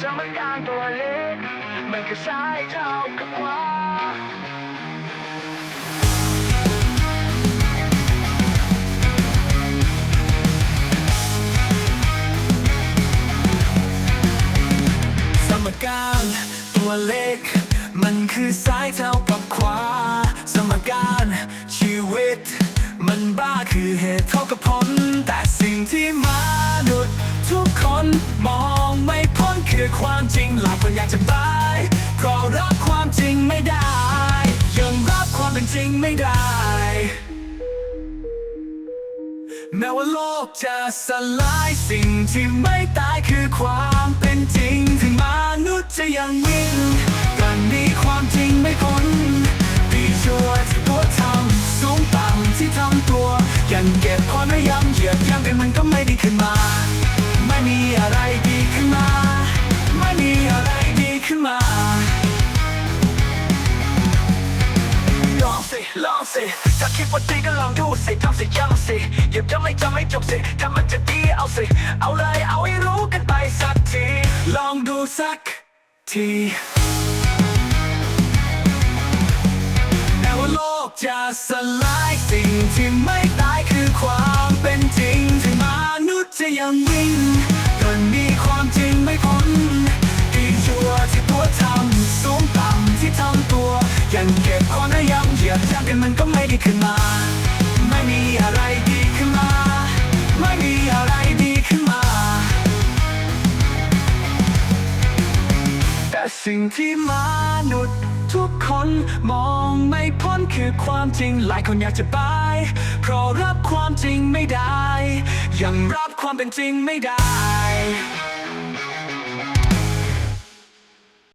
สมการตัวเล็ก มันคือซ้ายเท่ากับขวาสมการตัวเลขมันคือซ้ายเท่ากับขวา สมการชีวิต มันบ้าคือเหตุเท่ากับผลแต่สิ่งที่มนุษย์ คือความจริงหลายคนอยากจะตายเพราะรับความจริงไม่ได้ ยังรับความเป็นจริงไม่ได้ แม้ว่าโลกจะสลายสิ่งที่ไม่ตายคือความเป็นจริง ถึงมนุษย์จะยังวิ่งกันนีความจริงไม่พ้นปีชั่วที่ตัวทำสูงต่ำที่ทำตัว ยังเก็บความไม่ย้ำเหยียดย้ำแต่มันก็ไม่ดีขึ้นมา สิ ถ้าคิดว่าดีก็ลองดูสิทำสิยังสิอย่าทำไม่จำไม่จบสิ ถ้ามันจะดีเอาสิ เอาเลยเอาให้รู้กันไปสักที ลองดูสักทีแม้ว่าโลกจะสลายสิ่งที่ไม่ตายคือความเป็นจริงถึงมนุษย์จะยังวิ่ง นมันก็ไม่ดีขึ้นมา ไม่มีอะไรดีขึ้นมา ไม่มีอะไรดีขึ้นมา แต่สิ่งที่มนุษย์ทุกคนมองไม่พ้นคือความจริงหลายคนอยากจะไปเพราะรับความจริงไม่ได้ ยังรับความเป็นจริงไม่ได้